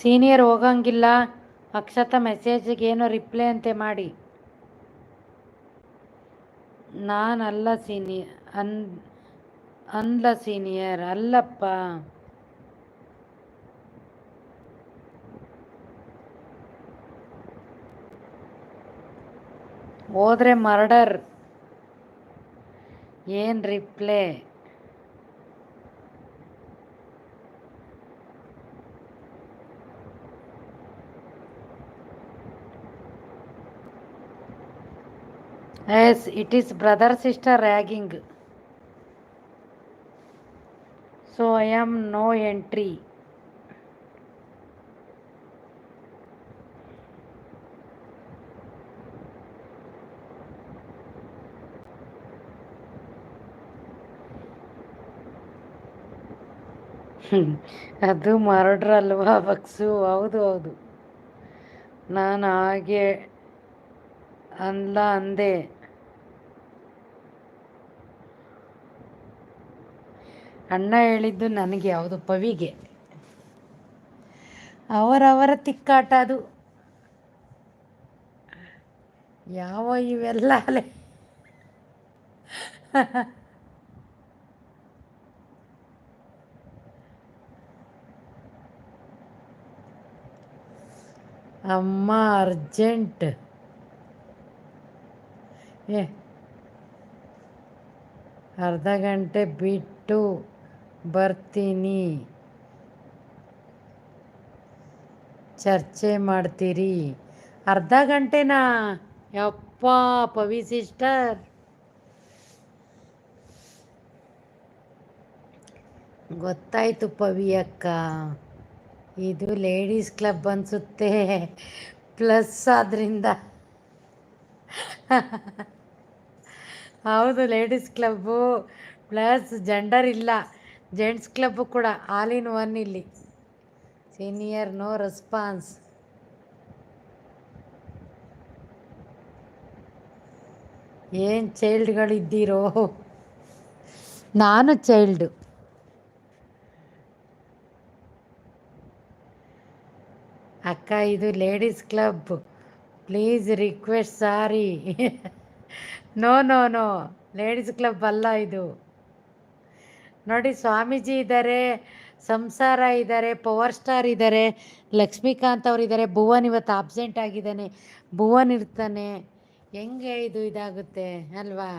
Senior ಹೋಗಂಗಿಲ್ಲ. ಅಕ್ಷತ ಮೆಸೇಜಿಗೆ ಏನೋ reply ಅಂತೆ ಮಾಡಿ. ನಾನಲ್ಲ ಸೀನಿಯರ್ ಅನ್, ಅನ್ಲ ಸೀನಿಯರ್, ಅಲ್ಲಪ್ಪ. ಹೋದ್ರೆ ಮರ್ಡರ್. ಏನು reply? Yes, it is brother sister ragging. So I am no entry. ಅದು ಮರ್ಡ್ರ್ ಅಲ್ವಾ ಬಕ್ಸು ಹೌದು ಹೌದು ನಾನು ಹಾಗೆ ಅಲ್ಲ ಅಂದೆ ಅಣ್ಣ ಹೇಳಿದ್ದು ನನಗೆ ಯಾವುದು ಪವಿಗೆ. ಅವರವರ ತಿಕ್ಕಾಟ ಅದು. ಯಾವ ಇವೆಲ್ಲ ಅಲೆ? ಅಮ್ಮ ಅರ್ಜೆಂಟ್. ಏ, ಅರ್ಧ ಗಂಟೆ ಬಿಟ್ಟು ಬರ್ತೀನಿ. ಚರ್ಚೆ ಮಾಡ್ತೀರಿ. ಅರ್ಧ ಗಂಟೆನಾ? ಯಪ್ಪ, ಪವಿ ಸಿಸ್ಟರ್. ಗೊತ್ತಾಯ್ತು ಪವಿ ಅಕ್ಕ. ಇದು ಲೇಡೀಸ್ ಕ್ಲಬ್ ಅನಿಸುತ್ತೆ. ಪ್ಲಸ್ ಆದ್ದರಿಂದ ಹೌದು, ಲೇಡೀಸ್ ಕ್ಲಬ್ಬು. ಪ್ಲಸ್ ಜೆಂಡರ್ ಇಲ್ಲ. ಜೆಂಟ್ಸ್ ಕ್ಲಬ್ಬು ಕೂಡ ಆಲ್ ಇನ್ ಒನ್ ಇಲ್ಲಿ ಸೀನಿಯರ್ ನೋ ರೆಸ್ಪಾನ್ಸ್ ಏನು ಚೈಲ್ಡ್ಗಳಿದ್ದೀರೋ ನಾನು ಚೈಲ್ಡು ಅಕ್ಕ ಇದು ladies club please request sorry no no no ladies club ಅಲ್ಲ ಇದು ನೋಡಿ, ಸ್ವಾಮೀಜಿ ಇದ್ದಾರೆ, ಸಂಸಾರ ಇದ್ದಾರೆ, ಪವರ್ ಸ್ಟಾರ್ ಇದ್ದಾರೆ, ಲಕ್ಷ್ಮೀಕಾಂತ್ ಅವರು ಇದ್ದಾರೆ, ಭುವನ್ ಇವತ್ತು ಆಬ್ಸೆಂಟ್ ಆಗಿದ್ದಾನೆ, ಭುವನ್ ಇರ್ತಾನೆ. ಹೆಂಗೆ ಇದು ಇದಾಗುತ್ತೆ ಅಲ್ವಾ?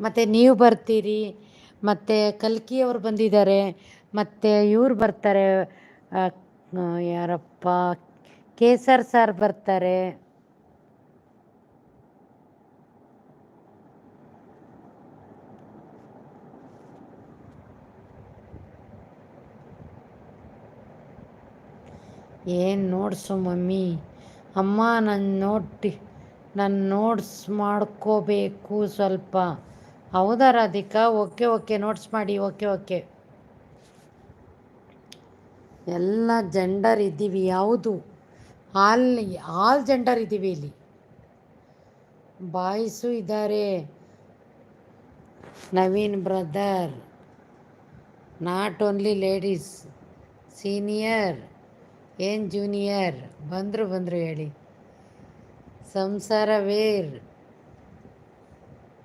ಮತ್ತು ನೀವು ಬರ್ತೀರಿ, ಮತ್ತು ಕಲ್ಕಿಯವರು ಬಂದಿದ್ದಾರೆ, ಮತ್ತು ಇವ್ರು ಬರ್ತಾರೆ ಯಾರಪ್ಪ, ಕೇಸರ್ ಸರ್ ಬರ್ತಾರೆ. ಏನು ನೋಡ್ಸು ಮಮ್ಮಿ? ಅಮ್ಮ ನನ್ನ ನೋಟಿ ನನ್ನ ನೋಟ್ಸ್ ಮಾಡ್ಕೋಬೇಕು ಸ್ವಲ್ಪ. ಹೌದಾ ರಾಧಿಕಾ? ಓಕೆ ಓಕೆ ನೋಟ್ಸ್ ಮಾಡಿ, ಓಕೆ ಓಕೆ. ಎಲ್ಲ ಜೆಂಡರ್ ಇದ್ದೀವಿ ಯಾವುದು ಆಲ್ ಆಲ್ ಜೆಂಡರ್ ಇದ್ದೀವಿ ಇಲ್ಲಿ. ಬಾಯ್ಸು ಇದ್ದಾರೆ. Naveen brother, not only ladies, senior. ಏನು ಜೂನಿಯರ್ ಬಂದರು ಬಂದರು ಹೇಳಿ. ಸಂಸಾರ where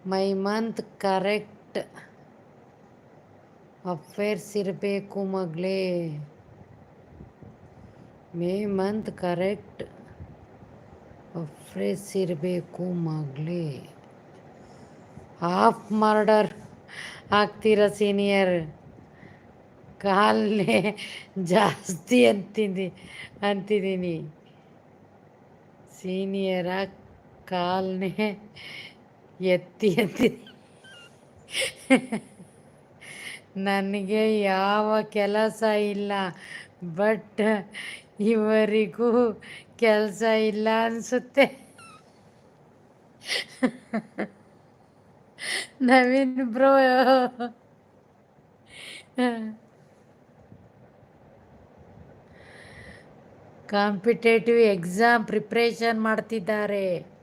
my month correct affairs ಇರಬೇಕು ಮಗಳೇ. ಮೇ ಮಂತ್ ಕರೆಕ್ಟ್ ಅಫೇರ್ಸ್ ಇರಬೇಕು ಮಗಳೇ. Half murder. ಹಾಕ್ತೀರಾ ಸೀನಿಯರ್? ಕಾಲೇ ಜಾಸ್ತಿ ಅಂತೀನಿ ಅಂತಿದ್ದೀನಿ. ಸೀನಿಯರ ಕಾಲನೇ ಎತ್ತಿ ಅಂತೀನಿ ನನಗೆ ಯಾವ ಕೆಲಸ ಇಲ್ಲ, ಬಟ್ ಇವರಿಗೂ ಕೆಲಸ ಇಲ್ಲ ಅನಿಸುತ್ತೆ. Naveen bro competitive exam preparation ಮಾಡ್ತಿದ್ದಾರೆ.